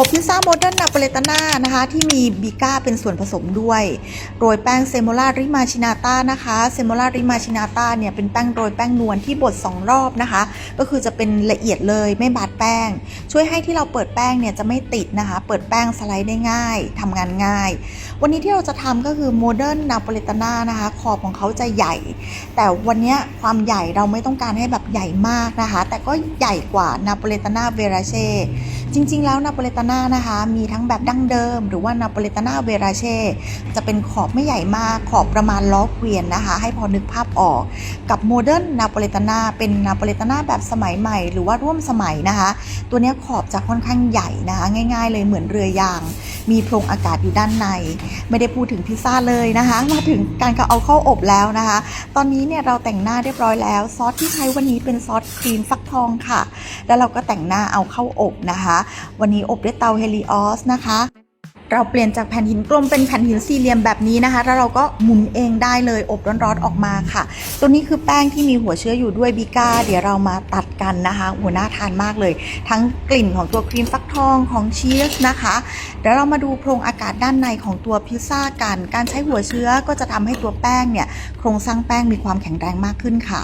อบพิซซ่าโมเดิร์นนาโปเลตาน่านะคะ ที่มีบิก้าเป็นส่วนผสมด้วย โรยแป้งเซโมลาริมาชินาต้านะคะเซโมลาริมาชินาต้าเนี่ยเป็นแป้งโรยแป้งนวลที่บด 2 รอบนะคะ ก็คือจะเป็นละเอียดเลยไม่บาดแป้ง ช่วยให้ที่เราเปิดแป้งเนี่ยจะไม่ติดนะคะ เปิดแป้งสไลด์ได้ง่ายทำงานง่าย วันนี้ที่เราจะทำก็คือโมเดิร์นนาโปเลตาน่านะคะขอบของเขาจะใหญ่ แต่วันนี้ความใหญ่เราไม่ต้องการให้แบบใหญ่มากนะคะ แต่ก็ใหญ่กว่านาโปเลตาน่าเวราเช่จริง ๆ แล้วนาโปเลตาน่านะคะ มีทั้งแบบดั้งเดิม หรือว่านาโปเลตาน่าเวราเช่จะเป็นขอบไม่ใหญ่มากขอบประมาณล้อเกวียนนะคะ ให้พอนึกภาพออกกับโมเดิร์นนาโปเลตาน่าเป็นนาโปเลตาน่าแบบสมัยใหม่ หรือว่าร่วมสมัยนะคะ ตัวนี้ขอบจะค่อนข้างใหญ่นะคะ ง่าย ๆ เลยเหมือนเรือยาง มีโพรงอากาศอยู่ด้านใน ไม่ได้พูดถึงพิซซ่าเลยนะคะ มาถึงการเอาเข้าอบแล้วนะคะ ตอนนี้เนี่ยเราแต่งหน้าเรียบร้อยแล้ว ซอสที่ใช้วันนี้เป็นซอสครีมฟักทองค่ะ แล้วเราก็แต่งหน้าเอาเข้าอบนะคะ วันนี้อบด้วยเตาเฮลิออสนะคะ เราเปลี่ยนจากแผ่นหินกลมเป็นแผ่นหินสี่เหลี่ยมแบบนี้นะคะ แล้วเราก็หมุนเองได้เลยอบร้อนๆออกมาค่ะ ตัวนี้คือแป้งที่มีหัวเชื้ออยู่ด้วยบิก้า เดี๋ยวเรามาตัดกันนะคะหัวหน้าทานมากเลย ทั้งกลิ่นของตัวครีมฟักทองของชีสนะคะเดี๋ยวเรามาดูโพรงอากาศด้านในของตัวพิซซ่ากัน การใช้หัวเชื้อก็จะทำให้ตัวแป้งเนี่ยโครงสร้างแป้งมีความแข็งแรงมากขึ้นค่ะ